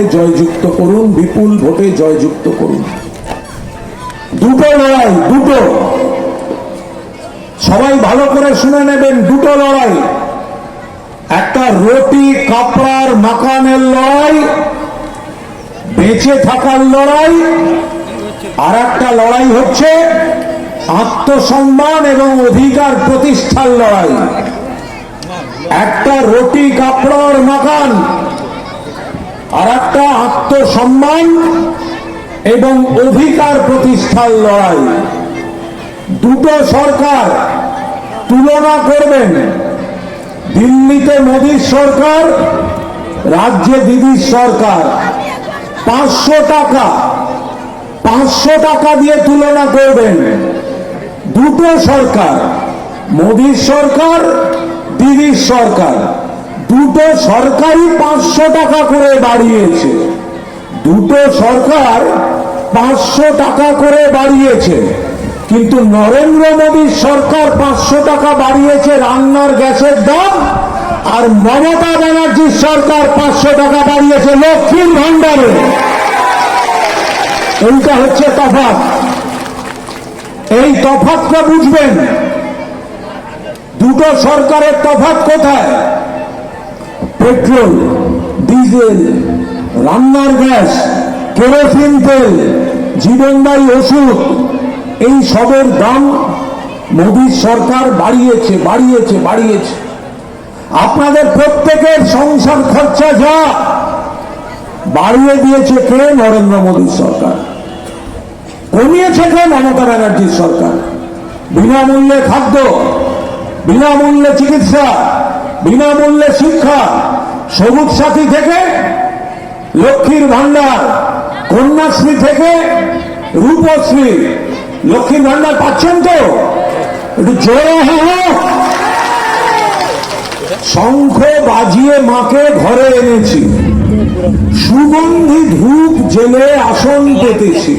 ভোটে জয়যুক্ত করুন, বিপুল ভোটে জয়যুক্ত করুন। দুটো লড়াই, দুটো। সবাই ভালো করে শুনে নেবেন, দুটো লড়াই। একটা রুটি, কাপড়ার মাকানের লড়াই, বেঁচে থাকার লড়াই, আর একটা লড়াই হচ্ছে আত্মসম্মান এবং অধিকার প্রতিষ্ঠার লড়াই। একটা রুটি, কাপড়ার মাকান আর একটা আত্মসম্মান এবং অধিকার প্রতিষ্ঠার লড়াই। দুটো সরকার তুলনা করবেন। দিল্লিতে মোদীর সরকার, রাজ্যে দিদির সরকার। পাঁচশো টাকা পাঁচশো টাকা দিয়ে তুলনা করবেন। দুটো সরকার, মোদীর সরকার, দিদির সরকার। দুটো সরকারই পাঁচশো টাকা করে বাড়িয়েছে। দুটো সরকার পাঁচশো টাকা করে বাড়িয়েছে। কিন্তু নরেন্দ্র মোদীর সরকার পাঁচশো টাকা বাড়িয়েছে রান্নার গ্যাসের দাম, আর মমতা ব্যানার্জির সরকার পাঁচশো টাকা বাড়িয়েছে লক্ষ্মীর ভান্ডারে এইটা হচ্ছে তফাত এই তফাৎটা বুঝবেন। দুটো সরকারের তফাৎ কোথায়? পেট্রোল, ডিজেল, রান্নার গ্যাস, কেরোসিন তেল, জীবনদায়ী ওষুধ, এই সবের দাম মোদীর সরকার বাড়িয়েছে বাড়িয়েছে বাড়িয়েছে। আপনাদের প্রত্যেকের সংসার খরচা যা, বাড়িয়ে দিয়েছে কে? নরেন্দ্র মোদীর সরকার। কমিয়েছে কে? মমতা ব্যানার্জির সরকার। বিনামূল্যে খাদ্য, বিনামূল্যে চিকিৎসা, বিনামূল্যে শিক্ষা সবুজ সাথী থেকে লক্ষ্মীর ভান্ডার, কন্যাশ্রী থেকে রূপশ্রী। লক্ষ্মীর ভান্ডার পাচ্ছেন তো? একটু শঙ্খ বাজিয়ে মাকে ঘরে এনেছি। সুগন্ধি ধূপ জেলে আসন পেতেছি।